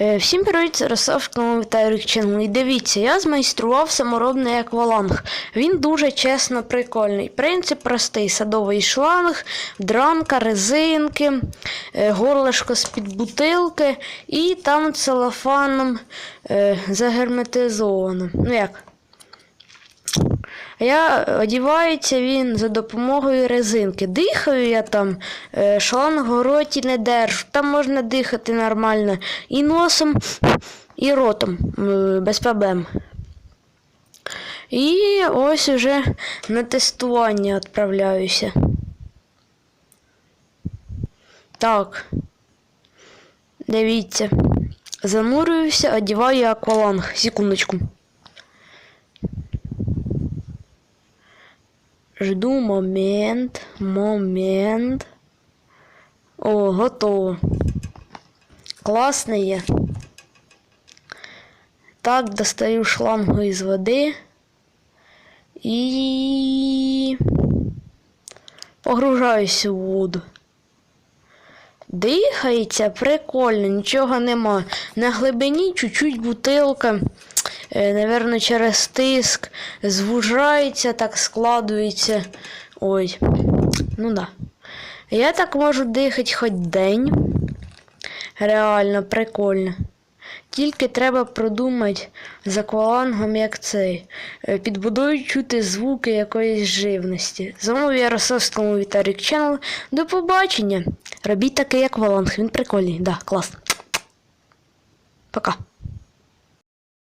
Е, Всім привіт, Росавському Віталій Ченгу. І дивіться, я змайстрував саморобний акваланг. Він дуже чесно прикольний. Принцип простий: садовий шланг, дранка, резинки, е, горлишко з-під бутилки і там целофаном е, загерметизовано. Ну як? Я одівається він за допомогою резинки. Дихаю я там, е, шланг в роті не держу. Там можна дихати нормально і носом, і ротом е, без проблем. І ось уже на тестування відправляюся. Так. Дивіться. Занурююся, одіваю акваланг. Секундочку. Жду момент, момент. О, готово. Класний є. Так, достаю шлангу із води. І погружаюся у воду. Дихається прикольно, нічого нема. На глибині чуть-чуть бутилка, наверно, через тиск звужається, так складується. Ой, ну да. Я так можу дихати хоч день. Реально прикольно. Тільки треба продумати з аквалангом, як цей. Е, Під водою чути звуки якоїсь живності. З вами Ярославському Віталік Ченнел. До побачення. Робіть такий акваланг, він прикольний. Да, клас. Пока.